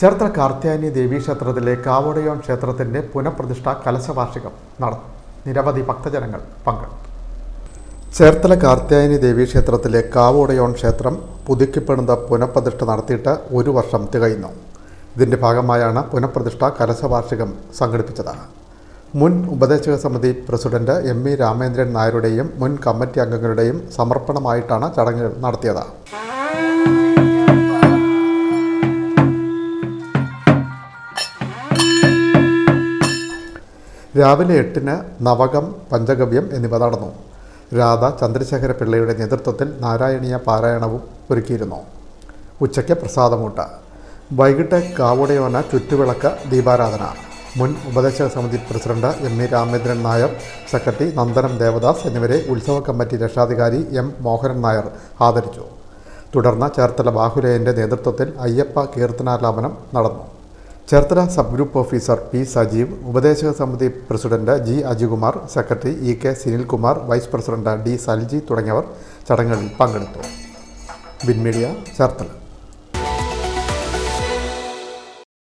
ചേർത്തല കാർത്യായനി ദേവീക്ഷേത്രത്തിലെ കാവോടയോൺ ക്ഷേത്രത്തിന്റെ പുനഃപ്രതിഷ്ഠ കലശവാർഷികം നടന്നു നിരവധി ഭക്തജനങ്ങൾ പങ്കെടുത്തു. ചേർത്തല കാർത്യായനി ദേവീക്ഷേത്രത്തിലെ കാവോടയോൺ ക്ഷേത്രം പുതുക്കിപ്പെടുന്ന പുനഃപ്രതിഷ്ഠ നടത്തിയിട്ട് ഒരു വർഷം തികയുന്നു. ഇതിന്റെ ഭാഗമായാണ് പുനഃപ്രതിഷ്ഠ കലശവാർഷികം സംഘടിപ്പിച്ചത് മുൻ ഉപദേശക സമിതി പ്രസിഡന്റ് എം വി രാമേന്ദ്രൻ നായരുടെയും മുൻ കമ്മിറ്റി അംഗങ്ങളുടെയും സമർപ്പണമായിട്ടാണ് ചടങ്ങുകൾ നടത്തിയത്. രാവിലെ എട്ടിന് നവകം പഞ്ചഗവ്യം എന്നിവ നടന്നു. രാധ ചന്ദ്രശേഖര പിള്ളയുടെ നേതൃത്വത്തിൽ നാരായണീയ പാരായണവും ഒരുക്കിയിരുന്നു. ഉച്ചയ്ക്ക് പ്രസാദമൂട്ട. വൈകിട്ട് കാവുടയോന ചുറ്റുവിളക്ക് ദീപാരാധന. മുൻ ഉപദേശക സമിതി president M E Ramendran Nair secretary Nandanam Devadas എന്നിവരെ ഉത്സവ കമ്മിറ്റി രക്ഷാധികാരി എം മോഹനൻ നായർ ആദരിച്ചു. തുടർന്ന് ചേർത്തല ബാഹുലേയന്റെ നേതൃത്വത്തിൽ അയ്യപ്പ കീർത്തനാലാപനം നടന്നു. Cherthala sub group officer P Sajeev ഉപദേശക സമിതി president G Ajikumar secretary E K Sunilkumar vice president D Salji തുടങ്ങിയവർ ചടങ്ങുകളിൽ പങ്കെടുത്തു. ബിൻ മീഡിയ ചേർത്തല.